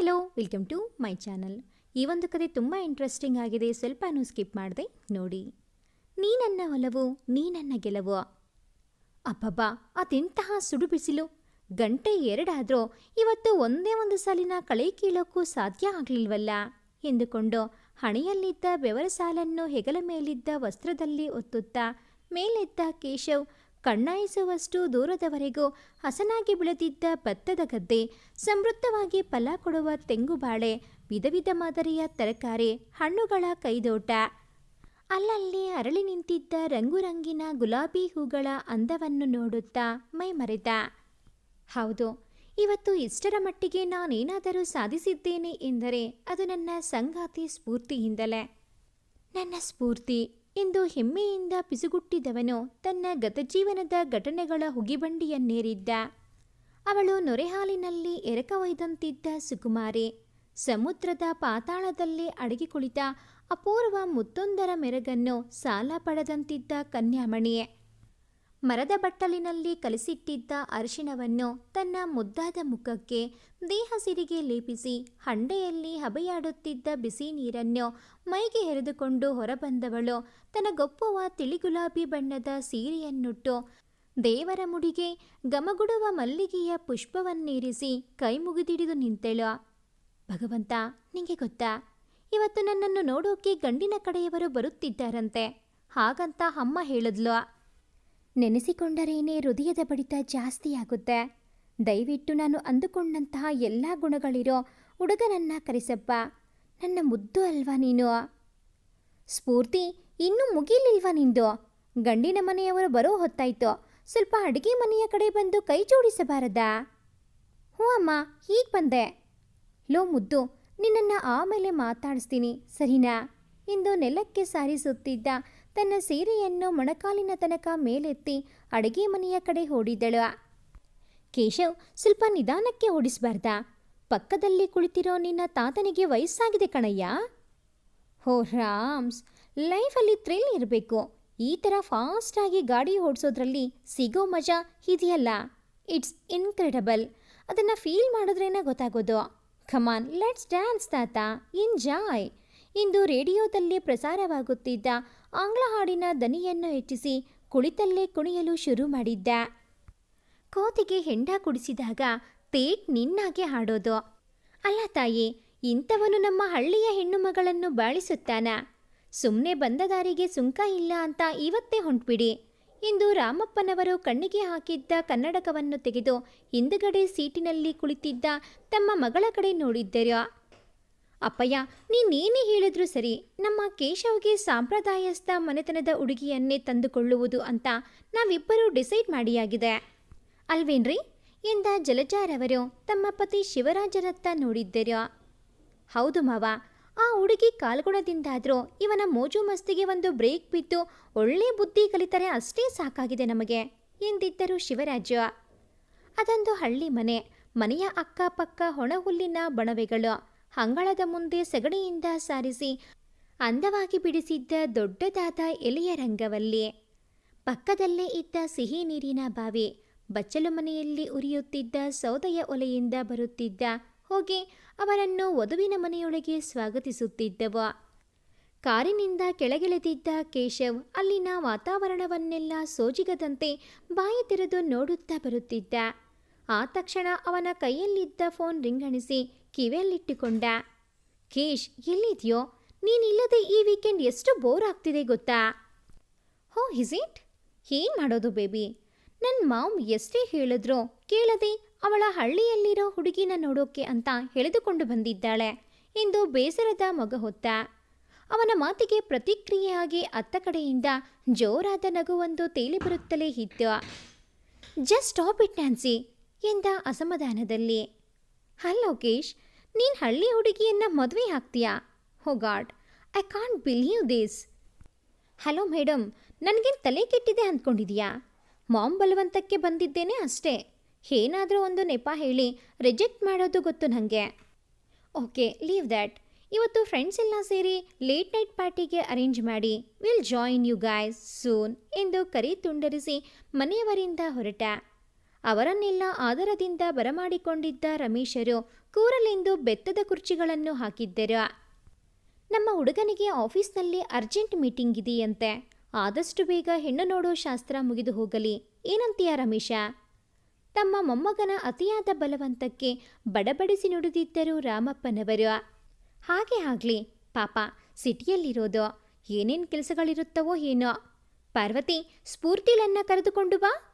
Hello welcome to my channel ಈ ಒಂದು ಕತೆ ತುಂಬ ಇಂಟ್ರೆಸ್ಟಿಂಗ್ ಆಗಿದೆ. ಸ್ವಲ್ಪನೂ ಸ್ಕಿಪ್ ಮಾಡಿದೆ. ನೋಡಿ. ನೀ ನನ್ನ ಒಲವು ನೀ ನನ್ನ ಗೆಲುವು. ಅಬ್ಬಬ್ಬಾ, ಅದೆಂತಹ ಸುಡು ಬಿಸಿಲು. ಗಂಟೆ ಎರಡಾದರೂ ಇವತ್ತು ಒಂದೇ ಒಂದು ಸಾಲಿನ ಕಳೆ ಕೀಳೋಕ್ಕೂ ಸಾಧ್ಯ ಆಗಲಿಲ್ವಲ್ಲ? ಎಂದುಕೊಂಡು ಹಣೆಯಲ್ಲಿದ್ದ ಬೆವರ ಸಾಲನ್ನು ಹೆಗಲ ಮೇಲಿದ್ದ ವಸ್ತ್ರದಲ್ಲಿ ಒತ್ತುತ್ತಾ ಮೇಲೆದ್ದ ಕೇಶವ್ ಕಣ್ಣಾಯಿಸುವಷ್ಟು ದೂರದವರೆಗೂ ಹಸನಾಗಿ ಬೆಳೆದಿದ್ದ ಭತ್ತದ ಗದ್ದೆ ಸಮೃದ್ಧವಾಗಿ ಫಲ ಕೊಡುವ ತೆಂಗು ಬಾಳೆ ವಿಧ ವಿಧ ಮಾದರಿಯ ತರಕಾರಿ, ಹಣ್ಣುಗಳ ಕೈದೋಟ. ಅಲ್ಲಲ್ಲಿ ಅರಳಿ ನಿಂತಿದ್ದ ರಂಗುರಂಗಿನ ಗುಲಾಬಿ ಹೂಗಳ ಅಂದವನ್ನು ನೋಡುತ್ತಾ ಮೈಮರೆತ ಹೌದು, ಇವತ್ತು ಇಷ್ಟರ ಮಟ್ಟಿಗೆ ನಾನೇನಾದರೂ ಸಾಧಿಸಿದ್ದೇನೆ ಎಂದರೆ ಅದು ನನ್ನ ಸಂಗಾತಿ ಸ್ಫೂರ್ತಿಯಿಂದಲೇ. ನನ್ನ ಸ್ಫೂರ್ತಿ ಎಂದು ಹೆಮ್ಮೆಯಿಂದ ಪಿಸುಗುಟ್ಟಿದವನು ತನ್ನ ಗತಜೀವನದ ಘಟನೆಗಳ ಹುಗಿಬಂಡಿಯನ್ನೇರಿದ್ದ. ಅವಳು ನೊರೆಹಾಲಿನಲ್ಲಿ ಎರಕ ಒಯ್ದಂತಿದ್ದ ಸುಕುಮಾರಿ ಸಮುದ್ರದ ಪಾತಾಳದಲ್ಲಿ ಅಡಗಿ ಕುಳಿತ ಅಪೂರ್ವ ಮುತ್ತೊಂದರ ಮೆರಗನ್ನು ಸಾಲ ಪಡೆದಂತಿದ್ದ ಕನ್ಯಾಮಣಿಯೇ. ಮರದ ಬಟ್ಟಲಿನಲ್ಲಿ ಕಲಿಸಿಟ್ಟಿದ್ದ ಅರಿಶಿಣವನ್ನು ತನ್ನ ಮುದ್ದಾದ ಮುಖಕ್ಕೆ ದೇಹ ಸಿರಿಗೆ ಲೇಪಿಸಿ ಹಂಡೆಯಲ್ಲಿ ಹಬೆಯಾಡುತ್ತಿದ್ದ ಬಿಸಿ ನೀರನ್ನು ಮೈಗೆ ಎರೆದುಕೊಂಡು ಹೊರಬಂದವಳು ತನಗೊಪ್ಪುವ ತಿಳಿಗುಲಾಬಿ ಬಣ್ಣದ ಸೀರೆಯನ್ನುಟ್ಟು ದೇವರ ಮುಡಿಗೆ ಗಮಗುಡುವ ಮಲ್ಲಿಗೆಯ ಪುಷ್ಪವನ್ನೇರಿಸಿ ಕೈ ಮುಗಿದಿಡಿದು ನಿಂತಳು. ಭಗವಂತ, ನಿಂಗೆ ಗೊತ್ತಾ? ಇವತ್ತು ನನ್ನನ್ನು ನೋಡೋಕೆ ಗಂಡಿನ ಕಡೆಯವರು ಬರುತ್ತಿದ್ದಾರಂತೆ. ಹಾಗಂತ ಅಮ್ಮ ಹೇಳಿದ್ಲು. ನೆನೆಸಿಕೊಂಡರೇನೇ ಹೃದಯದ ಬಡಿತ ಜಾಸ್ತಿಯಾಗುತ್ತೆ ದಯವಿಟ್ಟು ನಾನು ಅಂದುಕೊಂಡಂತಹ ಎಲ್ಲ ಗುಣಗಳಿರೋ ಹುಡುಗನನ್ನ ಕರೆಸಪ್ಪ. ನನ್ನ ಮುದ್ದು ಅಲ್ವಾ ನೀನು? ಸ್ಫೂರ್ತಿ, ಇನ್ನೂ ಮುಗಿಲಿಲ್ವಾ ನಿಂದು? ಗಂಡಿನ ಮನೆಯವರು ಬರೋ ಹೊತ್ತಾಯ್ತು. ಸ್ವಲ್ಪ ಅಡುಗೆ ಮನೆಯ ಕಡೆ ಬಂದು ಕೈ ಜೋಡಿಸಬಾರದಾ? ಹ್ಞೂ ಅಮ್ಮ ಈಗ ಬಂದೆ. ಲೋ ಮುದ್ದು, ನಿನ್ನನ್ನು ಆಮೇಲೆ ಮಾತಾಡಿಸ್ತೀನಿ, ಸರಿನಾ? ಎಂದು ನೆಲಕ್ಕೆ ಸಾರಿಸುತ್ತಿದ್ದ ತನ್ನ ಸೀರೆಯನ್ನು ಮೊಣಕಾಲಿನ ತನಕ ಮೇಲೆತ್ತಿ ಅಡುಗೆ ಮನೆಯ ಕಡೆ ಓಡಿದಳು. ಕೇಶವ್ ಸ್ವಲ್ಪ ನಿಧಾನಕ್ಕೆ ಓಡಿಸಬಾರ್ದಾ. ಪಕ್ಕದಲ್ಲಿ ಕುಳಿತಿರೋ ನಿನ್ನ ತಾತನಿಗೆ ವಯಸ್ಸಾಗಿದೆ ಕಣಯ್ಯ. ಹೋ ರಾಮ್ಸ್, ಲೈಫಲ್ಲಿ ಥ್ರಿಲ್ ಇರಬೇಕು. ಈ ಥರ ಫಾಸ್ಟಾಗಿ ಗಾಡಿ ಓಡಿಸೋದ್ರಲ್ಲಿ ಸಿಗೋ ಮಜಾ ಇದೆಯಲ್ಲ. It's incredible. ಅದನ್ನು ಫೀಲ್ ಮಾಡಿದ್ರೇನೆ ಗೊತ್ತಾಗೋದು. ಖಮಾನ್ ಲೆಟ್ಸ್ ಡ್ಯಾನ್ಸ್ ತಾತ. ಎಂಜಾಯ್. ಇಂದು ರೇಡಿಯೋದಲ್ಲಿ ಪ್ರಸಾರವಾಗುತ್ತಿದ್ದ ಆಂಗ್ಲ ಹಾಡಿನ ದನಿಯನ್ನು ಹೆಚ್ಚಿಸಿ ಕುಳಿತಲ್ಲೇ ಕುಣಿಯಲು ಶುರು ಮಾಡಿದ್ದ. ಕೋತಿಗೆ ಹೆಂಡ ಕುಡಿಸಿದಾಗ ತೇಟ್ ನಿನ್ನಾಗೆ ಹಾಡೋದು. ಅಲ್ಲ ತಾಯಿ, ಇಂಥವನು ನಮ್ಮ ಹಳ್ಳಿಯ ಹೆಣ್ಣು ಮಗಳನ್ನು ಬಾಳಿಸುತ್ತಾನ. ಸುಮ್ಮನೆ ಬಂದ ದಾರಿಗೆ ಸುಂಕ ಇಲ್ಲ ಅಂತ ಇವತ್ತೇ ಹೊಂಟ್ಬಿಡಿ. ಇಂದು ರಾಮಪ್ಪನವರು ಕಣ್ಣಿಗೆ ಹಾಕಿದ್ದ ಕನ್ನಡಕವನ್ನು ತೆಗೆದು ಹಿಂದುಗಡೆ ಸೀಟಿನಲ್ಲಿ ಕುಳಿತಿದ್ದ ತಮ್ಮ ಮಗಳ ಕಡೆ ನೋಡಿದ್ದರು. ಅಪ್ಪಯ್ಯ ನೀನೇನೇ ಹೇಳಿದ್ರು ಸರಿ, ನಮ್ಮ ಕೇಶವ್ಗೆ ಸಾಂಪ್ರದಾಯಸ್ಥ ಮನೆತನದ ಉಡುಗೆಯನ್ನೇ ತಂದುಕೊಳ್ಳುವುದು ಅಂತ ನಾವಿಬ್ಬರೂ ಡಿಸೈಡ್ ಮಾಡಿಯಾಗಿದೆ. ಅಲ್ವೇನ್ರಿ? ಎಂದ ಜಲಜಾರವರು ತಮ್ಮ ಪತಿ ಶಿವರಾಜರತ್ತ ನೋಡಿದ್ದರು? ಹೌದು ಮಾವ, ಆ ಹುಡುಗಿ ಕಾಲ್ಗುಣದಿಂದಾದರೂ ಇವನ ಮೋಜು ಮಸ್ತಿಗೆ ಒಂದು ಬ್ರೇಕ್ ಬಿದ್ದು ಒಳ್ಳೆ ಬುದ್ಧಿ ಕಲಿತರೆ ಅಷ್ಟೇ ಸಾಕಾಗಿದೆ ನಮಗೆ, ಎಂದಿದ್ದರು ಶಿವರಾಜ. ಅದೊಂದು ಹಳ್ಳಿ ಮನೆ, ಮನೆಯ ಅಕ್ಕಪಕ್ಕ ಹೊಣಹುಲ್ಲಿನ ಬಣವೆಗಳು. ಅಂಗಳದ ಮುಂದೆ ಸಗಣಿಯಿಂದ ಸಾರಿಸಿ ಅಂದವಾಗಿ ಬಿಡಿಸಿದ್ದ ದೊಡ್ಡದಾದ ಎಲೆಯ ರಂಗವಲ್ಲಿ. ಪಕ್ಕದಲ್ಲೇ ಇದ್ದ ಸಿಹಿ ನೀರಿನ ಬಾವಿ, ಬಚ್ಚಲು ಮನೆಯಲ್ಲಿ ಉರಿಯುತ್ತಿದ್ದ ಸೌದೆಯ ಒಲೆಯಿಂದ ಬರುತ್ತಿದ್ದ ಹೋಗಿ ಅವರನ್ನು ವಧುವಿನ ಮನೆಯೊಳಗೆ ಸ್ವಾಗತಿಸುತ್ತಿದ್ದವು. ಕಾರಿನಿಂದ ಕೆಳಗಿಳಿದಿದ್ದ ಕೇಶವ್ ಅಲ್ಲಿನ ವಾತಾವರಣವನ್ನೆಲ್ಲ ಸೋಜಿಗದಂತೆ ಬಾಯಿ ತೆರೆದು ನೋಡುತ್ತಾ ಬರುತ್ತಿದ್ದ. ಆ ತಕ್ಷಣ ಅವನ ಕೈಯಲ್ಲಿದ್ದ ಫೋನ್ ರಿಂಗಣಿಸಿ ಕಿವಿಯಲ್ಲಿಟ್ಟುಕೊಂಡ, ಕೇಶ್, ಎಲ್ಲಿದೆಯೋ? ನೀನಿಲ್ಲದೆ ಈ ವೀಕೆಂಡ್ ಎಷ್ಟು ಬೋರ್ ಆಗ್ತಿದೆ ಗೊತ್ತಾ? ಹೋ, ಇಸ್ ಇಟ್? ಏನು ಮಾಡೋದು ಬೇಬಿ? ನನ್ನ ಮಾಮ್ ಎಷ್ಟೇ ಹೇಳಿದ್ರು ಕೇಳದೆ ಅವಳ ಹಳ್ಳಿಯಲ್ಲಿರೋ ಹುಡುಗಿನ ನೋಡೋಕೆ ಅಂತ ಎಳೆದುಕೊಂಡು ಬಂದಿದ್ದಾಳೆ. ಎಂದು ಬೇಸರದ ಮಗ ಹೊತ್ತ. ಅವನ ಮಾತಿಗೆ ಪ್ರತಿಕ್ರಿಯೆಯಾಗಿ ಅತ್ತ ಕಡೆಯಿಂದ ಜೋರಾದ ನಗುವೊಂದು ತೇಲಿ ಬರುತ್ತಲೇ ಇತ್ತು. Just stop it, Nancy. ಎಂದ ಅಸಮಾಧಾನದಲ್ಲಿ. ಹಲೋ ಲೋಕೇಶ್, ನೀನು ಹಳ್ಳಿ ಹುಡುಗಿಯನ್ನ ಮದುವೆ ಆಗ್ತೀಯಾ? ಹೋ, God, I can't believe this. Hello madam ನನಗೇನು ತಲೆ ಕೆಟ್ಟಿದೆ ಅಂದ್ಕೊಂಡಿದ್ಯಾ? ಮಾಮ್ ಬಲವಂತಕ್ಕೆ ಬಂದಿದ್ದೇನೆ ಅಷ್ಟೇ. ಏನಾದರೂ ಒಂದು ನೆಪ ಹೇಳಿ ರಿಜೆಕ್ಟ್ ಮಾಡೋದು ಗೊತ್ತು ನನಗೆ ಓಕೆ, ಲೀವ್ ದ್ಯಾಟ್. ಇವತ್ತು ಫ್ರೆಂಡ್ಸ್ ಎಲ್ಲ ಸೇರಿ ಲೇಟ್ ನೈಟ್ ಪಾರ್ಟಿಗೆ ಅರೇಂಜ್ ಮಾಡಿ, will join you guys soon ಎಂದು ಕರಿ ತುಂಡರಿಸಿ ಮನೆಯವರಿಂದ ಹೊರಟ. ಅವರನ್ನೆಲ್ಲ ಆದರದಿಂದ ಬರಮಾಡಿಕೊಂಡಿದ್ದ ರಮೇಶರು ಕೂರಲೆಂದು ಬೆತ್ತದ ಕುರ್ಚಿಗಳನ್ನು ಹಾಕಿದ್ದರು. ನಮ್ಮ ಹುಡುಗನಿಗೆ ಆಫೀಸ್ನಲ್ಲಿ ಅರ್ಜೆಂಟ್ ಮೀಟಿಂಗ್ ಇದೆಯಂತೆ. ಆದಷ್ಟು ಬೇಗ ಹೆಣ್ಣು ನೋಡೋ ಶಾಸ್ತ್ರ ಮುಗಿದು ಹೋಗಲಿ. ಏನಂತೀಯ ರಮೇಶ? ತಮ್ಮ ಮೊಮ್ಮಗನ ಅತಿಯಾದ ಬಲವಂತಕ್ಕೆ ಬಡಬಡಿಸಿ ನುಡಿದಿದ್ದರು ರಾಮಪ್ಪನವರು. ಹಾಗೆ ಆಗಲಿ, ಪಾಪ, ಸಿಟಿಯಲ್ಲಿರೋದು. ಏನೇನು ಕೆಲಸಗಳಿರುತ್ತವೋ ಏನೋ. ಪಾರ್ವತಿ ಸ್ಫೂರ್ತಿಲನ್ನ ಕರೆದುಕೊಂಡು ಬಾ.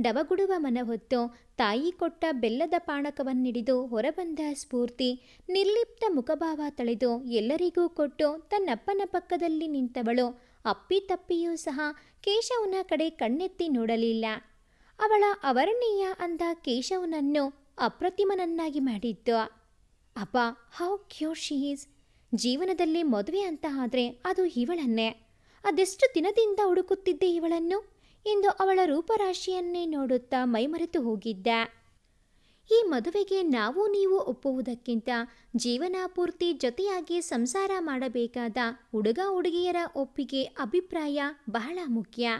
ಡವಗುಡುವ ಮನಹೊತ್ತು ತಾಯಿ ಕೊಟ್ಟ ಬೆಲ್ಲದ ಪಾಣಕವನ್ನಿಡಿದು ಹೊರಬಂದ ಸ್ಫೂರ್ತಿ, ನಿರ್ಲಿಪ್ತ ಮುಖಭಾವ ತಳೆದು ಎಲ್ಲರಿಗೂ ಕೊಟ್ಟು ತನ್ನಪ್ಪನ ಪಕ್ಕದಲ್ಲಿ ನಿಂತವಳು. ಅಪ್ಪಿತಪ್ಪಿಯೂ ಸಹ ಕೇಶವನ ಕಡೆ ಕಣ್ಣೆತ್ತಿ ನೋಡಲಿಲ್ಲ. ಅವಳ ಅವರಣೀಯ ಅಂದ ಕೇಶವನನ್ನು ಅಪ್ರತಿಮನನ್ನಾಗಿ ಮಾಡಿದ್ದು, ಅಪ್ಪ ಹೌ ಕ್ಯೂರ್ ಶಿ ಈಸ್ ಜೀವನದಲ್ಲಿ ಮದುವೆ ಅಂತ ಆದರೆ ಅದು ಇವಳನ್ನೇ. ಅದೆಷ್ಟು ದಿನದಿಂದ ಹುಡುಕುತ್ತಿದ್ದೆ ಇವಳನ್ನು? ಎಂದು ಅವಳ ರೂಪರಾಶಿಯನ್ನೇ ನೋಡುತ್ತಾ ಮೈಮರೆತು ಹೋಗಿದ್ದ. ಈ ಮದುವೆಗೆ ನಾವು ನೀವು ಒಪ್ಪುವುದಕ್ಕಿಂತ ಜೀವನಾಪೂರ್ತಿ ಜೊತೆಯಾಗಿ ಸಂಸಾರ ಮಾಡಬೇಕಾದ ಹುಡುಗ ಹುಡುಗಿಯರ ಒಪ್ಪಿಗೆ ಅಭಿಪ್ರಾಯ ಬಹಳ ಮುಖ್ಯ.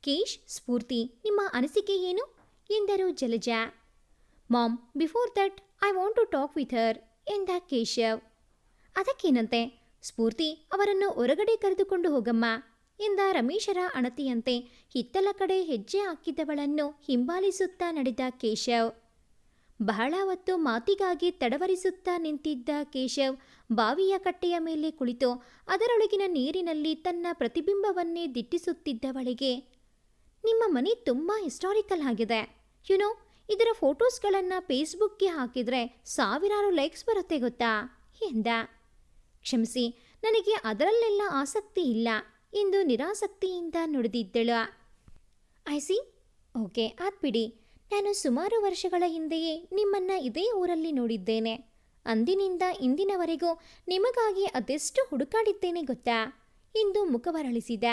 ಕೇಶ್, ಸ್ಫೂರ್ತಿ, ನಿಮ್ಮ ಅನಿಸಿಕೆ ಏನು? ಎಂದರು Jalaja. Mom, before that, I want to talk with her, ಎಂದ ಕೇಶವ್. ಅದಕ್ಕೇನಂತೆ? ಸ್ಫೂರ್ತಿ ಅವರನ್ನು ಹೊರಗಡೆ ಕರೆದುಕೊಂಡು ಹೋಗಮ್ಮ. ಎಂದ ರಮೇಶರ ಅಣತಿಯಂತೆ ಹಿತ್ತಲ ಕಡೆ ಹೆಜ್ಜೆ ಹಾಕಿದವಳನ್ನು ಹಿಂಬಾಲಿಸುತ್ತಾ ನಡೆದ ಕೇಶವ್. ಬಹಳ ಹೊತ್ತು ಮಾತಿಗಾಗಿ ತಡವರಿಸುತ್ತಾ ನಿಂತಿದ್ದ ಕೇಶವ್ ಬಾವಿಯ ಕಟ್ಟೆಯ ಮೇಲೆ ಕುಳಿತು ಅದರೊಳಗಿನ ನೀರಿನಲ್ಲಿ ತನ್ನ ಪ್ರತಿಬಿಂಬವನ್ನೇ ದಿಟ್ಟಿಸುತ್ತಿದ್ದವಳಿಗೆ, ನಿಮ್ಮ ಮನೆ ತುಂಬ ಹಿಸ್ಟಾರಿಕಲ್ ಆಗಿದೆ. ಯುನೋ ಇದರ ಫೋಟೋಸ್ಗಳನ್ನು ಫೇಸ್ಬುಕ್ಗೆ ಹಾಕಿದರೆ ಸಾವಿರಾರು ಲೈಕ್ಸ್ ಬರುತ್ತೆ ಗೊತ್ತಾ? ಎಂದ. ಕ್ಷಮಿಸಿ, ನನಗೆ ಅದರಲ್ಲೆಲ್ಲ ಆಸಕ್ತಿ ಇಲ್ಲ. ಎಂದು ನಿರಾಸಕ್ತಿಯಿಂದ ನುಡಿದಿದ್ದಳು. ಐಸಿ ಓಕೆ ಆದ್ಬಿಡಿ ನಾನು ಸುಮಾರು ವರ್ಷಗಳ ಹಿಂದೆಯೇ ನಿಮ್ಮನ್ನ ಇದೇ ಊರಲ್ಲಿ ನೋಡಿದ್ದೇನೆ. ಅಂದಿನಿಂದ ಇಂದಿನವರೆಗೂ ನಿಮಗಾಗಿ ಅದೆಷ್ಟು ಹುಡುಕಾಡಿದ್ದೇನೆ ಗೊತ್ತಾ? ಎಂದು ಮುಖವರಳಿಸಿದ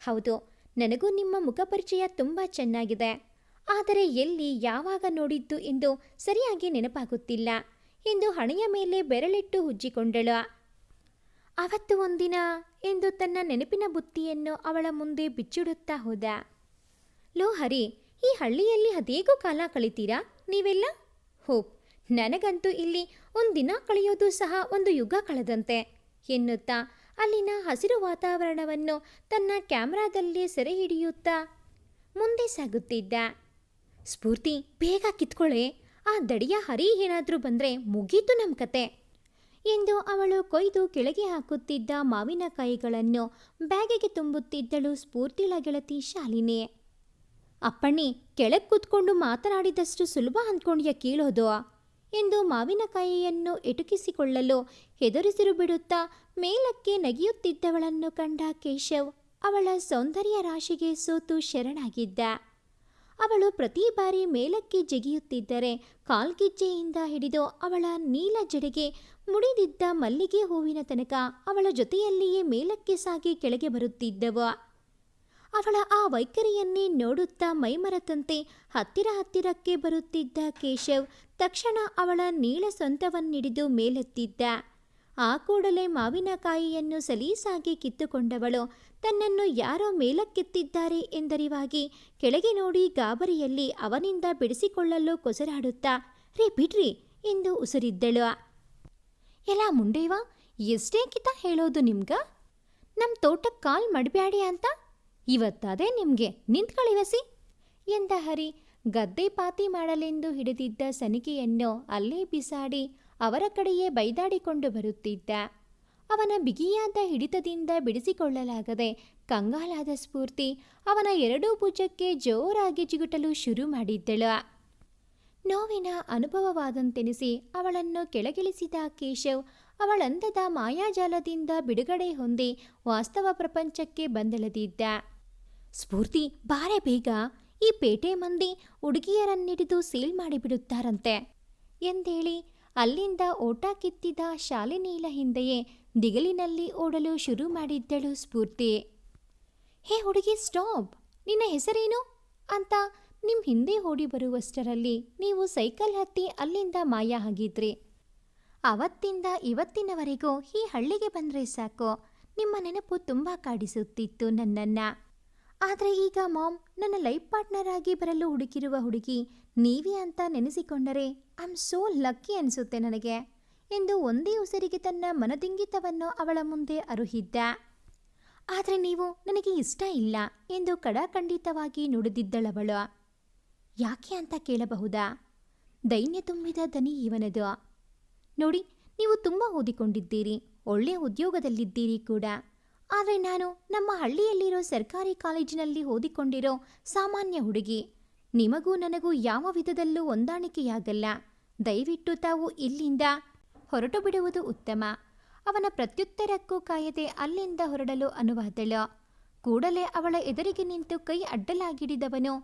ಹೌದು, ನನಗೂ ನಿಮ್ಮ ಮುಖಪರಿಚಯ ತುಂಬ ಚೆನ್ನಾಗಿದೆ. ಆದರೆ ಎಲ್ಲಿ, ಯಾವಾಗ ನೋಡಿದ್ದು ಎಂದು ಸರಿಯಾಗಿ ನೆನಪಾಗುತ್ತಿಲ್ಲ ಎಂದು ಹಣೆಯ ಮೇಲೆ ಬೆರಳಿಟ್ಟು ಉಜ್ಜಿಕೊಂಡಳು ಅವತ್ತು ಒಂದಿನ ಎಂದು ತನ್ನ ನೆನಪಿನ ಬುತ್ತಿಯನ್ನು ಅವಳ ಮುಂದೆ ಬಿಚ್ಚಿಡುತ್ತಾ ಹೋದ. ಲೋ ಹರಿ, ಈ ಹಳ್ಳಿಯಲ್ಲಿ ಅದೇಗೋ ಕಾಲ ಕಳಿತೀರಾ? ನೀವೆಲ್ಲ? ಹೋಪ್ ನನಗಂತೂ ಇಲ್ಲಿ ಒಂದಿನ ಕಳೆಯೋದು ಸಹ ಒಂದು ಯುಗ ಕಳೆದಂತೆ ಎನ್ನುತ್ತಾ ಅಲ್ಲಿನ ಹಸಿರು ವಾತಾವರಣವನ್ನು ತನ್ನ ಕ್ಯಾಮ್ರಾದಲ್ಲಿ ಸೆರೆ ಹಿಡಿಯುತ್ತಾ ಮುಂದೆ ಸಾಗುತ್ತಿದ್ದ. ಸ್ಫೂರ್ತಿ, ಬೇಗ ಕಿತ್ಕೊಳ್ಳೆ ಆ ದಡಿಯ ಹರಿ ಏನಾದರೂ ಬಂದರೆ ಮುಗೀತು ನಮ್ಮ ಕತೆ. ಎಂದು ಅವಳು ಕೊಯ್ದು ಕೆಳಗೆ ಹಾಕುತ್ತಿದ್ದ ಮಾವಿನಕಾಯಿಗಳನ್ನು ಬ್ಯಾಗಿಗೆ ತುಂಬುತ್ತಿದ್ದಳು ಸ್ಫೂರ್ತಿಳ ಗೆಳತಿ ಶಾಲಿನಿ. ಅಪ್ಪಣ್ಣಿ ಕೆಳಗೆ ಕೂತ್ಕೊಂಡು ಮಾತನಾಡಿದಷ್ಟು ಸುಲಭ ಅಂದ್ಕೊಂಡ್ಯ ಕೀಳೋದು ಎಂದು ಮಾವಿನಕಾಯಿಯನ್ನು ಎಟುಕಿಸಿಕೊಳ್ಳಲು ಹೆದರಿಸಿರು ಬಿಡುತ್ತಾ ಮೇಲಕ್ಕೆ ನಗಿಯುತ್ತಿದ್ದವಳನ್ನು ಕಂಡ ಕೇಶವ್ ಅವಳ ಸೌಂದರ್ಯ ರಾಶಿಗೆ ಸೋತು ಶರಣಾಗಿದ್ದ. ಅವಳು ಪ್ರತಿ ಬಾರಿ ಮೇಲಕ್ಕೆ ಜಿಗಿಯುತ್ತಿದ್ದರೆ ಕಾಲ್ಗಿಜ್ಜೆಯಿಂದ ಹಿಡಿದು ಅವಳ ನೀಲ ಜಡೆಗೆ ಮುಡಿದಿದ್ದ ಮಲ್ಲಿಗೆ ಹೂವಿನ ತನಕ ಅವಳ ಜೊತೆಯಲ್ಲಿಯೇ ಮೇಲಕ್ಕೆ ಸಾಗಿ ಕೆಳಗೆ ಬರುತ್ತಿದ್ದವು. ಅವಳ ಆ ವೈಖರಿಯನ್ನೇ ನೋಡುತ್ತಾ ಮೈಮರತಂತೆ ಹತ್ತಿರ ಹತ್ತಿರಕ್ಕೆ ಬರುತ್ತಿದ್ದ ಕೇಶವ್ ತಕ್ಷಣ ಅವಳ ನೀಳ ಸ್ವಂತವನ್ನಿಡಿದು ಮೇಲೆತ್ತಿದ್ದ. ಆ ಕೂಡಲೇ ಮಾವಿನಕಾಯಿಯನ್ನು ಸಲೀಸಾಗಿ ಕಿತ್ತುಕೊಂಡವಳು ತನ್ನನ್ನು ಯಾರೋ ಮೇಲಕ್ಕೆತ್ತಿದ್ದಾರೆ ಎಂದರಿವಾಗಿ ಕೆಳಗೆ ನೋಡಿ ಗಾಬರಿಯಲ್ಲಿ ಅವನಿಂದ ಬಿಡಿಸಿಕೊಳ್ಳಲು ಕೊಸರಾಡುತ್ತಾ, ರೇ ಬಿಡ್ರಿ ಎಂದು ಉಸಿರಿದ್ದಳು. ಎಲ್ಲ ಮುಂಡೇವಾ, ಎಷ್ಟೇ ಕಿತ ಹೇಳೋದು ನಿಮ್ಗ? ನಮ್ಮ ತೋಟಕ್ಕೆ ಕಾಲ್ ಮಡಬ್ಯಾಡಿ ಅಂತ? ಇವತ್ತದೇ ನಿಮಗೆ, ನಿಂತ್ಕಳಿವಸಿ? ಎಂದ ಹರಿ ಗದ್ದೆ ಪಾತಿ ಮಾಡಲೆಂದು ಹಿಡಿದಿದ್ದ ಸನಿಕೆಯನ್ನು ಅಲ್ಲೇ ಬಿಸಾಡಿ ಅವರ ಕಡೆಯೇ ಬೈದಾಡಿಕೊಂಡು ಬರುತ್ತಿದ್ದ. ಅವನ ಬಿಗಿಯಾದ ಹಿಡಿತದಿಂದ ಬಿಡಿಸಿಕೊಳ್ಳಲಾಗದೆ ಕಂಗಾಲಾದ ಸ್ಫೂರ್ತಿ ಅವನ ಎರಡೂ ಭುಜಕ್ಕೆ ಜೋರಾಗಿ ಜಿಗುಟಲು ಶುರು ಮಾಡಿದ್ದಳು. ನೋವಿನ ಅನುಭವವಾದಂತೆನಿಸಿ ಅವಳನ್ನು ಕೆಳಗಿಳಿಸಿದ ಕೇಶವ್ ಅವಳಂದದ ಮಾಯಾಜಾಲದಿಂದ ಬಿಡುಗಡೆ ಹೊಂದಿ ವಾಸ್ತವ ಪ್ರಪಂಚಕ್ಕೆ ಬಂದೆಳೆದಿದ್ದ. ಸ್ಫೂರ್ತಿ, ಬಾರೆ ಬೇಗ. ಈ ಪೇಟೆ ಮಂದಿ ಹುಡುಗಿಯರನ್ನಿಡಿದು ಸೇಲ್ ಮಾಡಿಬಿಡುತ್ತಾರಂತೆ ಎಂದೇಳಿ ಅಲ್ಲಿಂದ ಓಟ ಕಿತ್ತಿದ ಶಾಲಿನೀಲ ಹಿಂದೆಯೇ ದಿಗಲಿನಲ್ಲಿ ಓಡಲು ಶುರು ಮಾಡಿದ್ದಳು ಸ್ಫೂರ್ತಿ. ಹೇ ಹುಡುಗಿ, ಸ್ಟಾಪ್! ನಿನ್ನ ಹೆಸರೇನು? ಅಂತ ನಿಮ್ಮ ಹಿಂದೆ ಓಡಿ ಬರುವಷ್ಟರಲ್ಲಿ ನೀವು ಸೈಕಲ್ ಹತ್ತಿ ಅಲ್ಲಿಂದ ಮಾಯ ಆಗಿದ್ರಿ. ಅವತ್ತಿಂದ ಇವತ್ತಿನವರೆಗೂ ಈ ಹಳ್ಳಿಗೆ ಬಂದರೆ ಸಾಕು. ನಿಮ್ಮ ನೆನಪು ತುಂಬ ಕಾಡಿಸುತ್ತಿತ್ತು ನನ್ನನ್ನು. ಆದರೆ ಈಗ ಮಾಮ್, ನನ್ನ ಲೈಫ್ ಪಾರ್ಟ್ನರ್ ಆಗಿ ಬರಲು ಹುಡುಕಿರುವ ಹುಡುಗಿ ನೀವೇ ಅಂತ ನೆನೆಸಿಕೊಂಡರೆ ಐ ಸೋ ಲಕ್ಕಿ ಅನಿಸುತ್ತೆ ನನಗೆ. ಎಂದು ಒಂದೇ ಉಸಿರಿಗೆ ತನ್ನ ಮನದಿಂಗಿತವನ್ನು ಅವಳ ಮುಂದೆ ಅರುಹಿದ್ದ. ಆದರೆ ನೀವು ನನಗೆ ಇಷ್ಟ ಇಲ್ಲ ಎಂದು ಕಡಾಖಂಡಿತವಾಗಿ ನುಡಿದಿದ್ದಳವಳು. ಯಾಕೆ ಅಂತ ಕೇಳಬಹುದಾ? ದೈನ್ಯ ತುಂಬಿದ ದನಿ ಇವನದು. ನೋಡಿ, ನೀವು ತುಂಬ ಓದಿಕೊಂಡಿದ್ದೀರಿ ಒಳ್ಳೆಯ ಉದ್ಯೋಗದಲ್ಲಿದ್ದೀರಿ ಕೂಡ. ಆದರೆ ನಾನು ನಮ್ಮ ಹಳ್ಳಿಯಲ್ಲಿರೋ ಸರ್ಕಾರಿ ಕಾಲೇಜಿನಲ್ಲಿ ಓದಿಕೊಂಡಿರೋ ಸಾಮಾನ್ಯ ಹುಡುಗಿ. ನಿಮಗೂ ನನಗೂ ಯಾವ ವಿಧದಲ್ಲೂ ಹೊಂದಾಣಿಕೆಯಾಗಲ್ಲ. ದಯವಿಟ್ಟು ತಾವು ಇಲ್ಲಿಂದ ಹೊರಟು ಬಿಡುವುದು ಉತ್ತಮ. ಅವನ ಪ್ರತ್ಯುತ್ತರಕ್ಕೂ ಕಾಯದೆ ಅಲ್ಲಿಂದ ಹೊರಡಲು ಅನುವಾದಳು. ಕೂಡಲೇ ಅವಳ ಎದುರಿಗೆ ನಿಂತು ಕೈ ಅಡ್ಡಲಾಗಿಡಿದವನು.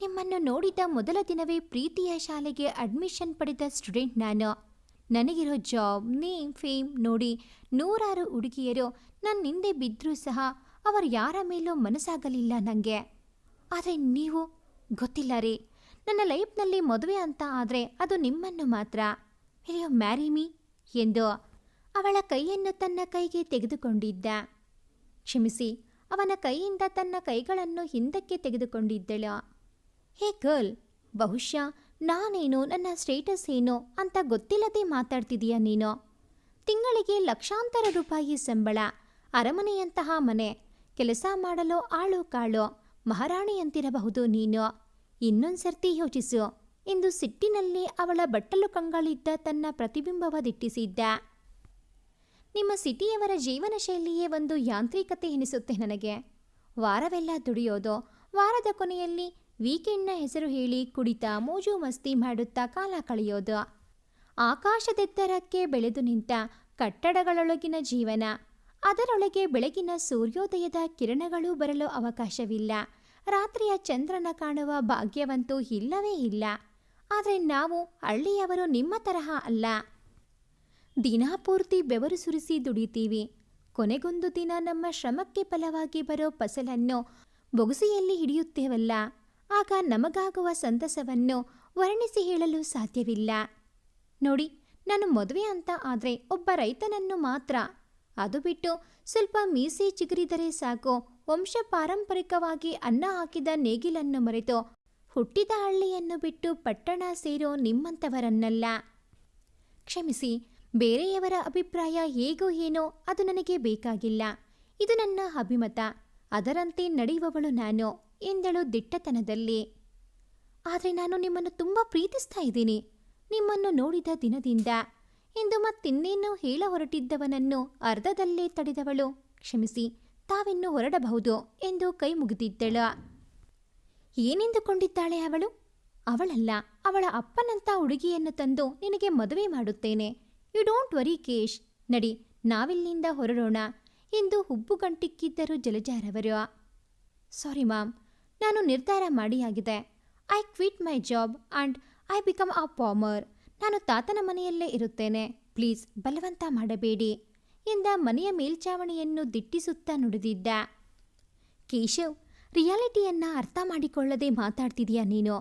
ನಿಮ್ಮನ್ನು ನೋಡಿದ ಮೊದಲ ದಿನವೇ ಪ್ರೀತಿಯ ಶಾಲೆಗೆ ಅಡ್ಮಿಷನ್ ಪಡೆದ ಸ್ಟೂಡೆಂಟ್ ನಾನು. ನನಗಿರೋ ಜಾಬ್, ನೇಮ್, ಫೇಮ್ ನೋಡಿ ನೂರಾರು ಹುಡುಗಿಯರು ನನ್ನ ಹಿಂದೆ ಬಿದ್ದರೂ ಸಹ ಅವರು ಯಾರ ಮೇಲೂ ಮನಸ್ಸಾಗಲಿಲ್ಲ ನನಗೆ ಆದರೆ ನೀವು ಗೊತ್ತಿಲ್ಲ ರೀ. ನನ್ನ ಲೈಫ್ನಲ್ಲಿ ಮದುವೆ ಅಂತ ಆದರೆ ಅದು ನಿಮ್ಮನ್ನು ಮಾತ್ರ. ಹಿರಿಯೋ ಮ್ಯಾರಿ ಮೀ ಎಂದು ಅವಳ ಕೈಯನ್ನು ತನ್ನ ಕೈಗೆ ತೆಗೆದುಕೊಂಡಿದ್ದ. ಕ್ಷಮಿಸಿ, ಅವನ ಕೈಯಿಂದ ತನ್ನ ಕೈಗಳನ್ನು ಹಿಂದಕ್ಕೆ ತೆಗೆದುಕೊಂಡಿದ್ದಳು. ಹೇ ಗರ್ಲ್, ಬಹುಶಃ ನಾನೇನು? ನನ್ನ ಸ್ಟೇಟಸ್ ಏನು? ಅಂತ ಗೊತ್ತಿಲ್ಲದೆ ಮಾತಾಡ್ತಿದೀಯ ನೀನು. ತಿಂಗಳಿಗೆ ಲಕ್ಷಾಂತರ ರೂಪಾಯಿ ಸಂಬಳ, ಅರಮನೆಯಂತಹ ಮನೆ, ಕೆಲಸ ಮಾಡಲು ಆಳು ಕಾಳು ಮಹಾರಾಣಿಯಂತಿರಬಹುದು ನೀನು. ಇನ್ನೊಂದ್ಸರ್ತಿ ಯೋಚಿಸು. ಎಂದು ಸಿಟ್ಟಿನಲ್ಲಿ ಅವಳ ಬಟ್ಟಲು ಕಂಗಳಿದ್ದ ತನ್ನ ಪ್ರತಿಬಿಂಬವ ದಿಟ್ಟಿಸಿದ್ದ ನಿಮ್ಮ ಸಿಟಿಯವರ ಜೀವನ ಶೈಲಿಯೇ ಒಂದು ಯಾಂತ್ರಿಕತೆ ಎನಿಸುತ್ತೆ ನನಗೆ. ವಾರವೆಲ್ಲ ದುಡಿಯೋದು, ವಾರದ ಕೊನೆಯಲ್ಲಿ ವೀಕೆಂಡ್ನ ಹೆಸರು ಹೇಳಿ ಕುಡಿತಾ ಮೋಜು ಮಸ್ತಿ ಮಾಡುತ್ತಾ ಕಾಲ ಕಳೆಯೋದು. ಆಕಾಶದೆತ್ತರಕ್ಕೆ ಬೆಳೆದು ನಿಂತ ಕಟ್ಟಡಗಳೊಳಗಿನ ಜೀವನ. ಅದರೊಳಗೆ ಬೆಳಗಿನ ಸೂರ್ಯೋದಯದ ಕಿರಣಗಳು ಬರಲು ಅವಕಾಶವಿಲ್ಲ. ರಾತ್ರಿಯ ಚಂದ್ರನ ಕಾಣುವ ಭಾಗ್ಯವಂತೂ ಇಲ್ಲವೇ ಇಲ್ಲ. ಆದರೆ ನಾವು ಹಳ್ಳಿಯವರು ನಿಮ್ಮ ತರಹ ಅಲ್ಲ. ದಿನಾಪೂರ್ತಿ ಬೆವರು ಸುರಿಸಿ ದುಡಿತೀವಿ. ಕೊನೆಗೊಂದು ದಿನ ನಮ್ಮ ಶ್ರಮಕ್ಕೆ ಫಲವಾಗಿ ಬರೋ ಫಸಲನ್ನು ಬೊಗಸೆಯಲ್ಲಿ ಹಿಡಿಯುತ್ತೇವಲ್ಲ. ಆಗ ನಮಗಾಗುವ ಸಂತಸವನ್ನು ವರ್ಣಿಸಿ ಹೇಳಲು ಸಾಧ್ಯವಿಲ್ಲ. ನೋಡಿ, ನಾನು ಮದುವೆ ಅಂತ ಆದರೆ ಒಬ್ಬ ರೈತನನ್ನು ಮಾತ್ರ. ಅದು ಬಿಟ್ಟು ಸ್ವಲ್ಪ ಮೀಸೆ ಚಿಗುರಿದರೆ ಸಾಕು, ವಂಶ ಪಾರಂಪರಿಕವಾಗಿ ಅನ್ನ ಹಾಕಿದ ನೇಗಿಲನ್ನು ಮರೆತು ಹುಟ್ಟಿದ ಹಳ್ಳಿಯನ್ನು ಬಿಟ್ಟು ಪಟ್ಟಣ ಸೇರೋ ನಿಮ್ಮಂಥವರನ್ನಲ್ಲ ಕ್ಷಮಿಸಿ, ಬೇರೆಯವರ ಅಭಿಪ್ರಾಯ ಹೇಗೋ ಏನೋ ಅದು ನನಗೆ ಬೇಕಾಗಿಲ್ಲ. ಇದು ನನ್ನ ಅಭಿಮತ. ಅದರಂತೆ ನಡೆಯುವವಳು ನಾನು. ಎಂದಳು ದಿಟ್ಟತನದಲ್ಲಿ. ಆದರೆ ನಾನು ನಿಮ್ಮನ್ನು ತುಂಬ ಪ್ರೀತಿಸ್ತಾ ಇದ್ದೀನಿ. ನಿಮ್ಮನ್ನು ನೋಡಿದ ದಿನದಿಂದ ಎಂದು ಮತ್ತಿನ್ನೇನು ಹೇಳ ಹೊರಟಿದ್ದವನನ್ನು ಅರ್ಧದಲ್ಲೇ ತಡೆದವಳು. ಕ್ಷಮಿಸಿ, ತಾವಿನ್ನು ಹೊರಡಬಹುದು ಎಂದು ಕೈ ಮುಗಿದಿದ್ದಳು. ಏನೆಂದುಕೊಂಡಿದ್ದಾಳೆ ಅವಳು? ಅವಳಲ್ಲ, ಅವಳ ಅಪ್ಪನಂತ ಹುಡುಗಿಯನ್ನು ತಂದು ನಿನಗೆ ಮದುವೆ ಮಾಡುತ್ತೇನೆ. You don't worry Kesh. ನಡಿ, ನಾವಿಲ್ಲಿಂದ ಹೊರಡೋಣ ಎಂದು ಹುಬ್ಬುಗಂಟಿಕ್ಕಿದ್ದರು ಜಲಜಾರವರು. ಸಾರಿ ಮಾಮ್ ನಾನು ನಿರ್ಧಾರ ಮಾಡಿಯಾಗಿದೆ I quit my job and I become a farmer ನಾನು ತಾತನ ಮನೆಯಲ್ಲೇ ಇರುತ್ತೇನೆ. ಪ್ಲೀಸ್ ಬಲವಂತ ಮಾಡಬೇಡಿ. ಎಂದ ಮನೆಯ ಮೇಲ್ಚಾವಣಿಯನ್ನು ದಿಟ್ಟಿಸುತ್ತಾ ನುಡಿದಿದ್ದ. ಕೇಶವ್, ರಿಯಾಲಿಟಿಯನ್ನು ಅರ್ಥ ಮಾಡಿಕೊಳ್ಳದೆ ಮಾತಾಡ್ತಿದೀಯ ನೀನು?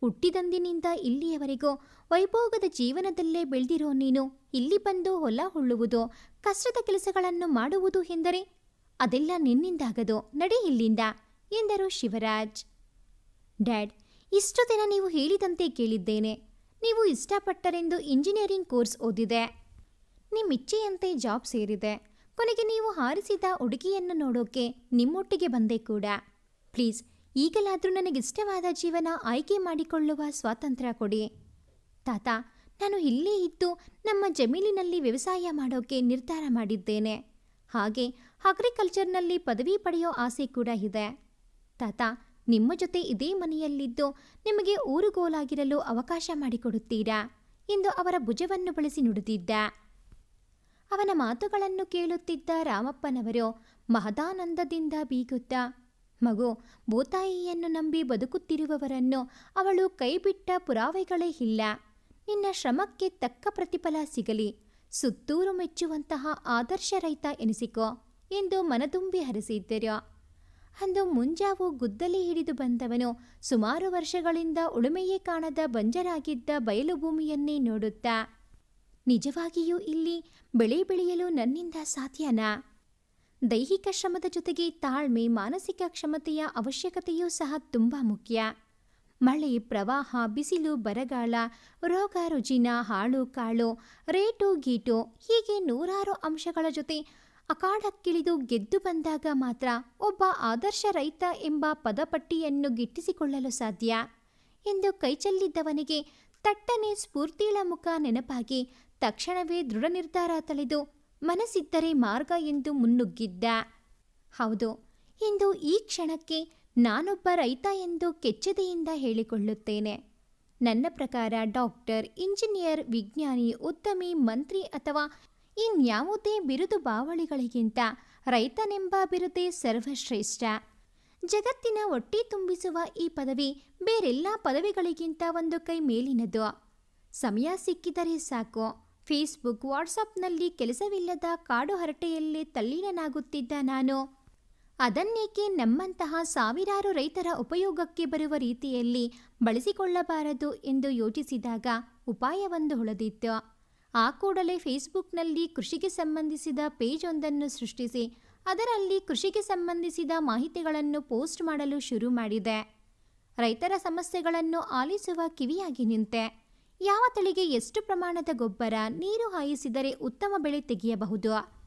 ಹುಟ್ಟಿದಂದಿನಿಂದ ಇಲ್ಲಿಯವರೆಗೂ ವೈಭೋಗದ ಜೀವನದಲ್ಲೇ ಬೆಳೆದಿರೋ ನೀನು ಇಲ್ಲಿ ಬಂದು ಹೊಲ ಹುಳ್ಳುವುದು ಕಷ್ಟದ ಕೆಲಸಗಳನ್ನು ಮಾಡುವುದು ಎಂದರೆ ಅದೆಲ್ಲ ನಿನ್ನಿಂದಾಗದು, ನಡೆ ಇಲ್ಲಿಂದ. ಎಂದರು ಶಿವರಾಜ್. ಡ್ಯಾಡ್, ಇಷ್ಟು ದಿನ ನೀವು ಹೇಳಿದಂತೆ ಕೇಳಿದ್ದೇನೆ. ನೀವು ಇಷ್ಟಪಟ್ಟರೆಂದು ಇಂಜಿನಿಯರಿಂಗ್ ಕೋರ್ಸ್ ಓದಿದೆ. ನಿಮ್ಮ ಇಚ್ಛೆಯಂತೆ ಜಾಬ್ ಸೇರಿದೆ. ಕೊನೆಗೆ ನೀವು ಹಾರಿಸಿದ ಹುಡುಗಿಯನ್ನು ನೋಡೋಕೆ ನಿಮ್ಮೊಟ್ಟಿಗೆ ಬಂದೆ ಕೂಡ. ಪ್ಲೀಸ್, ಈಗಲಾದರೂ ನನಗಿಷ್ಟವಾದ ಜೀವನ ಆಯ್ಕೆ ಮಾಡಿಕೊಳ್ಳುವ ಸ್ವಾತಂತ್ರ್ಯ ಕೊಡಿ. ತಾತ, ನಾನು ಇಲ್ಲೇ ಇದ್ದು ನಮ್ಮ ಜಮೀನಿನಲ್ಲಿ ವ್ಯವಸಾಯ ಮಾಡೋಕೆ ನಿರ್ಧಾರ ಮಾಡಿದ್ದೇನೆ. ಹಾಗೆ ಅಗ್ರಿಕಲ್ಚರ್ನಲ್ಲಿ ಪದವಿ ಪಡೆಯೋ ಆಸೆ ಕೂಡ ಇದೆ. ತಾತ, ನಿಮ್ಮ ಜೊತೆ ಇದೇ ಮನೆಯಲ್ಲಿದ್ದು ನಿಮಗೆ ಊರುಗೋಲಾಗಿರಲು ಅವಕಾಶ ಮಾಡಿಕೊಡುತ್ತೀರಾ? ಎಂದು ಅವರ ಭುಜವನ್ನು ಬಳಸಿ ನುಡಿದಿದ್ದ. ಅವನ ಮಾತುಗಳನ್ನು ಕೇಳುತ್ತಿದ್ದ ರಾಮಪ್ಪನವರು ಮಹದಾನಂದದಿಂದ ಬೀಗುತ್ತಾ, ಮಗು, ಭೂತಾಯಿಯನ್ನು ನಂಬಿ ಬದುಕುತ್ತಿರುವವರನ್ನು ಅವಳು ಕೈಬಿಟ್ಟ ಪುರಾವೆಗಳೇ ಇಲ್ಲ. ನಿನ್ನ ಶ್ರಮಕ್ಕೆ ತಕ್ಕ ಪ್ರತಿಫಲ ಸಿಗಲಿ. ಸುತ್ತೂರು ಮೆಚ್ಚುವಂತಹ ಆದರ್ಶ ರೈತ ಎನಿಸಿಕೋ ಎಂದು ಮನದುಂಬಿ ಹರಿಸಿದ್ದರು. ಅಂದು ಮುಂಜಾವು ಗುದ್ದಲಿ ಹಿಡಿದು ಬಂದವನು. ಸುಮಾರು ವರ್ಷಗಳಿಂದ ಉಳುಮೆಯೇ ಕಾಣದ ಬಂಜರಾಗಿದ್ದ ಬಯಲು ಭೂಮಿಯನ್ನೇ ನೋಡುತ್ತಾ. ನಿಜವಾಗಿಯೂ ಇಲ್ಲಿ ಬೆಳೆ ಬೆಳೆಯಲು ನನ್ನಿಂದ ಸಾಧ್ಯನಾ? ದೈಹಿಕ ಶ್ರಮದ ಜೊತೆಗೆ ತಾಳ್ಮೆ, ಮಾನಸಿಕ ಕ್ಷಮತೆಯ ಅವಶ್ಯಕತೆಯೂ ಸಹ ತುಂಬ ಮುಖ್ಯ. ಮಳೆ, ಪ್ರವಾಹ, ಬಿಸಿಲು, ಬರಗಾಲ, ರೋಗ, ರುಜಿನ ಹಾಳು ಕಾಳು, ರೇಟು, ಗೀಟು ಹೀಗೆ ನೂರಾರು ಅಂಶಗಳ ಜೊತೆ ಅಖಾಡಕ್ಕಿಳಿದು ಗೆದ್ದು ಬಂದಾಗ ಮಾತ್ರ ಒಬ್ಬ ಆದರ್ಶ ರೈತ ಎಂಬ ಪದಪಟ್ಟಿಯನ್ನು ಗಿಟ್ಟಿಸಿಕೊಳ್ಳಲು ಸಾಧ್ಯ ಎಂದು ಕೈಚಲ್ಲಿದ್ದವನಿಗೆ ತಟ್ಟನೆ ಸ್ಫೂರ್ತಿಳ ಮುಖ ನೆನಪಾಗಿ ತಕ್ಷಣವೇ ದೃಢ ನಿರ್ಧಾರ ತಳೆದು ಮನಸ್ಸಿದ್ದರೆ ಮಾರ್ಗ ಎಂದು ಮುನ್ನುಗ್ಗಿದ್ದ. ಹೌದು, ಇಂದು ಈ ಕ್ಷಣಕ್ಕೆ ನಾನೊಬ್ಬ ರೈತ ಎಂದು ಕೆಚ್ಚದೆಯಿಂದ ಹೇಳಿಕೊಳ್ಳುತ್ತೇನೆ. ನನ್ನ ಪ್ರಕಾರ ಡಾಕ್ಟರ್, ಇಂಜಿನಿಯರ್, ವಿಜ್ಞಾನಿ, ಉದ್ಯಮಿ, ಮಂತ್ರಿ ಅಥವಾ ಇನ್ಯಾವುದೇ ಬಿರುದು ಬಾವಳಿಗಳಿಗಿಂತ ರೈತನೆಂಬ ಬಿರುದೇ ಸರ್ವಶ್ರೇಷ್ಠ. ಜಗತ್ತಿನ ಒಟ್ಟಿ ತುಂಬಿಸುವ ಈ ಪದವಿ ಬೇರೆಲ್ಲ ಪದವಿಗಳಿಗಿಂತ ಒಂದು ಕೈ ಮೇಲಿನದು. ಸಮಯ ಸಿಕ್ಕಿದರೆ ಸಾಕು. ಫೇಸ್ಬುಕ್, ವಾಟ್ಸಪ್ನಲ್ಲಿ ಕೆಲಸವಿಲ್ಲದ ಕಾಡು ಹರಟೆಯಲ್ಲಿ ತಲ್ಲೀನನಾಗುತ್ತಿದ್ದ ನಾನು. ಅದನ್ನೇಕೆ ನಮ್ಮಂತಹ ಸಾವಿರಾರು ರೈತರ ಉಪಯೋಗಕ್ಕೆ ಬರುವ ರೀತಿಯಲ್ಲಿ ಬಳಸಿಕೊಳ್ಳಬಾರದು ಎಂದು ಯೋಚಿಸಿದಾಗ ಉಪಾಯವೊಂದು ಹೊಳೆದಿತ್ತು ಆ ಕೂಡಲೇ ಫೇಸ್ಬುಕ್ನಲ್ಲಿ ಕೃಷಿಗೆ ಸಂಬಂಧಿಸಿದ ಪೇಜ್ ಒಂದನ್ನು ಸೃಷ್ಟಿಸಿ, ಅದರಲ್ಲಿ ಕೃಷಿಗೆ ಸಂಬಂಧಿಸಿದ ಮಾಹಿತಿಗಳನ್ನು ಪೋಸ್ಟ್ ಮಾಡಲು ಶುರು ಮಾಡಿದೆ. ರೈತರ ಸಮಸ್ಯೆಗಳನ್ನು ಆಲಿಸುವ ಕಿವಿಯಾಗಿ ನಿಂತೆ. ಯಾವ ತಳಿಗೆ ಎಷ್ಟು ಪ್ರಮಾಣದ ಗೊಬ್ಬರ, ನೀರು ಹಾಯಿಸಿದರೆ ಉತ್ತಮ ಬೆಳೆ ತೆಗೆಯಬಹುದು?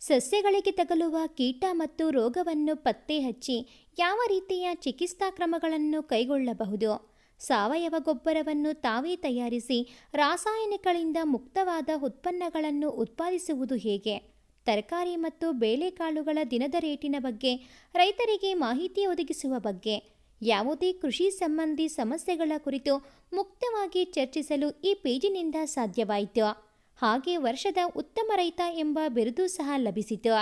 ಸಸ್ಯಗಳಿಗೆ ತಗಲುವ ಕೀಟ ಮತ್ತು ರೋಗವನ್ನು ಪತ್ತೆ ಹಚ್ಚಿ ಯಾವ ರೀತಿಯ ಚಿಕಿತ್ಸಾ ಕ್ರಮಗಳನ್ನು ಕೈಗೊಳ್ಳಬಹುದು? ಸಾವಯವ ಗೊಬ್ಬರವನ್ನು ತಾವೇ ತಯಾರಿಸಿ ರಾಸಾಯನಿಕಗಳಿಂದ ಮುಕ್ತವಾದ ಉತ್ಪನ್ನಗಳನ್ನು ಉತ್ಪಾದಿಸುವುದು ಹೇಗೆ? ತರಕಾರಿ ಮತ್ತು ಬೇಳೆಕಾಳುಗಳ ದಿನದ ರೇಟಿನ ಬಗ್ಗೆ, ರೈತರಿಗೆ ಮಾಹಿತಿ ಒದಗಿಸುವ ಬಗ್ಗೆ, ಯಾವುದೇ ಕೃಷಿ ಸಂಬಂಧಿ ಸಮಸ್ಯೆಗಳ ಕುರಿತು ಮುಕ್ತವಾಗಿ ಚರ್ಚಿಸಲು ಈ ಪೇಜಿನಿಂದ ಸಾಧ್ಯವಾಯಿತು. ಹಾಗೆ ವರ್ಷದ ಉತ್ತಮ ರೈತ ಎಂಬ ಬಿರುದು ಸಹ ಲಭಿಸಿತು.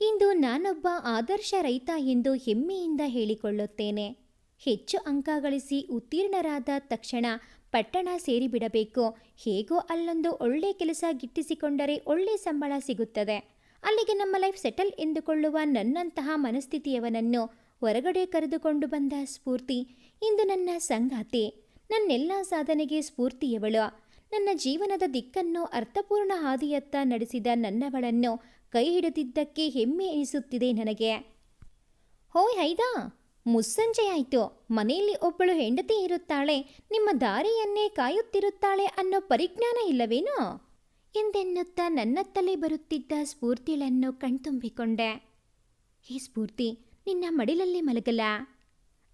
ಇಂದು ನಾನೊಬ್ಬ ಆದರ್ಶ ರೈತ ಎಂದು ಹೆಮ್ಮೆಯಿಂದ ಹೇಳಿಕೊಳ್ಳುತ್ತೇನೆ. ಹೆಚ್ಚು ಅಂಕ ಗಳಿಸಿ ಉತ್ತೀರ್ಣರಾದ ತಕ್ಷಣ ಪಟ್ಟಣ ಸೇರಿಬಿಡಬೇಕು. ಹೇಗೋ ಅಲ್ಲೊಂದು ಒಳ್ಳೆ ಕೆಲಸ ಗಿಟ್ಟಿಸಿಕೊಂಡರೆ ಒಳ್ಳೆ ಸಂಬಳ ಸಿಗುತ್ತದೆ. ಅಲ್ಲಿಗೆ ನಮ್ಮ ಲೈಫ್ ಸೆಟಲ್ ಎಂದುಕೊಳ್ಳುವ ನನ್ನಂತಹ ಮನಸ್ಥಿತಿಯವನನ್ನು ಹೊರಗಡೆ ಕರೆದುಕೊಂಡು ಬಂದ ಸ್ಫೂರ್ತಿ, ಇಂದು ನನ್ನ ಸಂಗಾತಿ. ನನ್ನೆಲ್ಲ ಸಾಧನೆಗೆ ಸ್ಫೂರ್ತಿಯವಳು. ನನ್ನ ಜೀವನದ ದಿಕ್ಕನ್ನು ಅರ್ಥಪೂರ್ಣ ಹಾದಿಯತ್ತ ನಡೆಸಿದ ನನ್ನವಳನ್ನು ಕೈ ಹಿಡಿದಿದ್ದಕ್ಕೆ ಹೆಮ್ಮೆ ಎನಿಸುತ್ತಿದೆ ನನಗೆ. ಹೋಯ್ ಹೈದಾ! ಮುಸ್ಸಂಜೆಯಾಯಿತು. ಮನೆಯಲ್ಲಿ ಒಬ್ಬಳು ಹೆಂಡತಿ ಇರುತ್ತಾಳೆ. ನಿಮ್ಮ ದಾರಿಯನ್ನೇ ಕಾಯುತ್ತಿರುತ್ತಾಳೆ ಅನ್ನೋ ಪರಿಜ್ಞಾನ ಇಲ್ಲವೇನೋ? ಎಂದೆನ್ನುತ್ತಾ ನನ್ನತ್ತಲೇ ಬರುತ್ತಿದ್ದ ಸ್ಫೂರ್ತಿಗಳನ್ನು ಕಣ್ತುಂಬಿಕೊಂಡೆ. ಈ ಸ್ಫೂರ್ತಿ, ನಿನ್ನ ಮಡಿಲಲ್ಲಿ ಮಲಗಲ?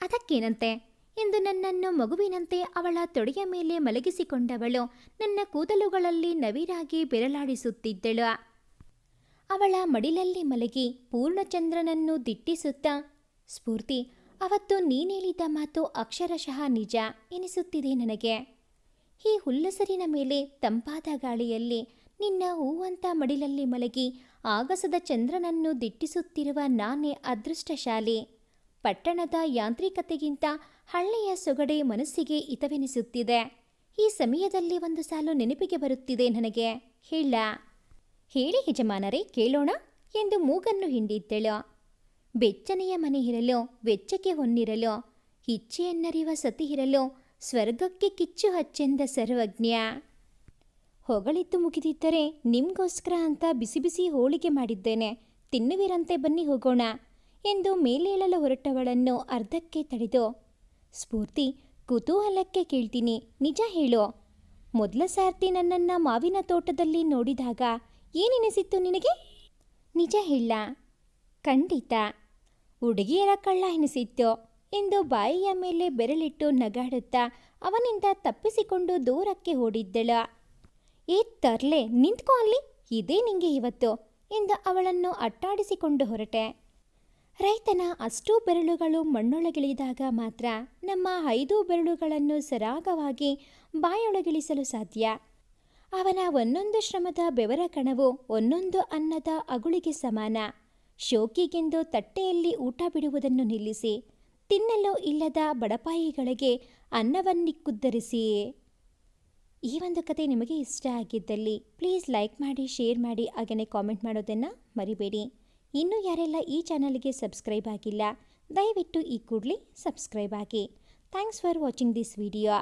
ಅದಕ್ಕೇನಂತೆ? ಎಂದು ನನ್ನನ್ನು ಮಗುವಿನಂತೆ ಅವಳ ತೊಡೆಯ ಮೇಲೆ ಮಲಗಿಸಿಕೊಂಡವಳು ನನ್ನ ಕೂದಲುಗಳಲ್ಲಿ ನವಿರಾಗಿ ಬೆರಳಾಡಿಸುತ್ತಿದ್ದಳು. ಅವಳ ಮಡಿಲಲ್ಲಿ ಮಲಗಿ ಪೂರ್ಣಚಂದ್ರನನ್ನು ದಿಟ್ಟಿಸುತ್ತಾ, ಸ್ಫೂರ್ತಿ ಅವತ್ತು ನೀನೇಳಿದ ಮಾತು ಅಕ್ಷರಶಃ ನಿಜ ಎನಿಸುತ್ತಿದೆ ನನಗೆ. ಈ ಹುಲ್ಲಸರಿನ ಮೇಲೆ ತಂಪಾದ ಗಾಳಿಯಲ್ಲಿ ನಿನ್ನ ಹೂವಂತ ಮಡಿಲಲ್ಲಿ ಮಲಗಿ ಆಗಸದ ಚಂದ್ರನನ್ನು ದಿಟ್ಟಿಸುತ್ತಿರುವ ನಾನೇ ಅದೃಷ್ಟಶಾಲಿ. ಪಟ್ಟಣದ ಯಾಂತ್ರಿಕತೆಗಿಂತ ಹಳ್ಳಿಯ ಸೊಗಡೆ ಮನಸ್ಸಿಗೆ ಹಿತವೆನಿಸುತ್ತಿದೆ. ಈ ಸಮಯದಲ್ಲಿ ಒಂದು ಸಾಲು ನೆನಪಿಗೆ ಬರುತ್ತಿದೆ ನನಗೆ. ಹೇಳ. ಹೇಳಿ ಯಜಮಾನರೇ, ಕೇಳೋಣ ಎಂದು ಮೂಗನ್ನು ಹಿಂಡಿದ್ದಳು. ಬೆಚ್ಚನೆಯ ಮನೆ ಇರಲೋ, ವೆಚ್ಚಕ್ಕೆ ಹೊನ್ನಿರಲು ಇಚ್ಛೆಯನ್ನರಿವ ಸತಿ ಇರಲೋ, ಸ್ವರ್ಗಕ್ಕೆ ಕಿಚ್ಚು ಹಚ್ಚೆಂದ ಸರ್ವಜ್ಞ. ಹೊಗಳಿದ್ದು ಮುಗಿದಿದ್ದರೆ ನಿಮಗೋಸ್ಕರ ಅಂತ ಬಿಸಿ ಬಿಸಿ ಹೋಳಿಗೆ ಮಾಡಿದ್ದೇನೆ, ತಿನ್ನುವಿರಂತೆ ಬನ್ನಿ ಹೋಗೋಣ ಎಂದು ಮೇಲೇಳಲು ಹೊರಟವಳನ್ನು ಅರ್ಧಕ್ಕೆ ತಡೆದು, ಸ್ಫೂರ್ತಿ, ಕುತೂಹಲಕ್ಕೆ ಕೇಳ್ತೀನಿ, ನಿಜ ಹೇಳು. ಮೊದಲ ಸಾರ್ತಿ ನನ್ನನ್ನು ಮಾವಿನ ತೋಟದಲ್ಲಿ ನೋಡಿದಾಗ ಏನೆನಿಸಿತ್ತು ನಿನಗೆ? ನಿಜ ಹೇಳ. ಖಂಡಿತ. ಹುಡುಗಿಯರ ಕಳ್ಳ ಎನಿಸಿತ್ತು. ಎಂದು ಬಾಯಿಯ ಮೇಲೆ ಬೆರಳಿಟ್ಟು ನಗಾಡುತ್ತಾ ಅವನಿಂದ ತಪ್ಪಿಸಿಕೊಂಡು ದೂರಕ್ಕೆ ಓಡಿದ್ದಳು. ಏ ತರ್ಲೆ, ನಿಂತ್ಕೋ ಅಲ್ಲಿ. ಇದೇ ನಿಂಗೆ ಇವತ್ತು. ಎಂದು ಅವಳನ್ನು ಅಟ್ಟಾಡಿಸಿಕೊಂಡು ಹೊರಟೆ. ರೈತನ ಅಷ್ಟೂ ಬೆರಳುಗಳು ಮಣ್ಣೊಳಗಿಳಿದಾಗ ಮಾತ್ರ ನಮ್ಮ ಐದು ಬೆರಳುಗಳನ್ನು ಸರಾಗವಾಗಿ ಬಾಯೊಳಗಿಳಿಸಲು ಸಾಧ್ಯ. ಅವನ ಒಂದೊಂದು ಶ್ರಮದ ಬೆವರ ಕಣವು ಒಂದೊಂದು ಅನ್ನದ ಅಗುಳಿಗೆ ಸಮಾನ. ಶೋಕಿಗೆಂದು ತಟ್ಟೆಯಲ್ಲಿ ಊಟ ಬಿಡುವುದನ್ನು ನಿಲ್ಲಿಸಿ, ತಿನ್ನಲು ಇಲ್ಲದ ಬಡಪಾಯಿಗಳಿಗೆ ಅನ್ನವನ್ನಿಕ್ಕುದ್ದರಿಸಿ ಈ ಒಂದು ಕತೆ ನಿಮಗೆ ಇಷ್ಟ ಆಗಿದ್ದಲ್ಲಿ ಪ್ಲೀಸ್ ಲೈಕ್ ಮಾಡಿ ಶೇರ್ ಮಾಡಿ, ಹಾಗೆಯೇ ಕಾಮೆಂಟ್ ಮಾಡೋದನ್ನು ಮರಿಬೇಡಿ. ಇನ್ನೂ ಯಾರೆಲ್ಲ ಈ ಚಾನಲ್ಗೆ ಸಬ್ಸ್ಕ್ರೈಬ್ ಆಗಿಲ್ಲ, ದಯವಿಟ್ಟು ಈ ಕೂಡಲೇ ಸಬ್ಸ್ಕ್ರೈಬ್ ಆಗಿ. Thanks for watching this video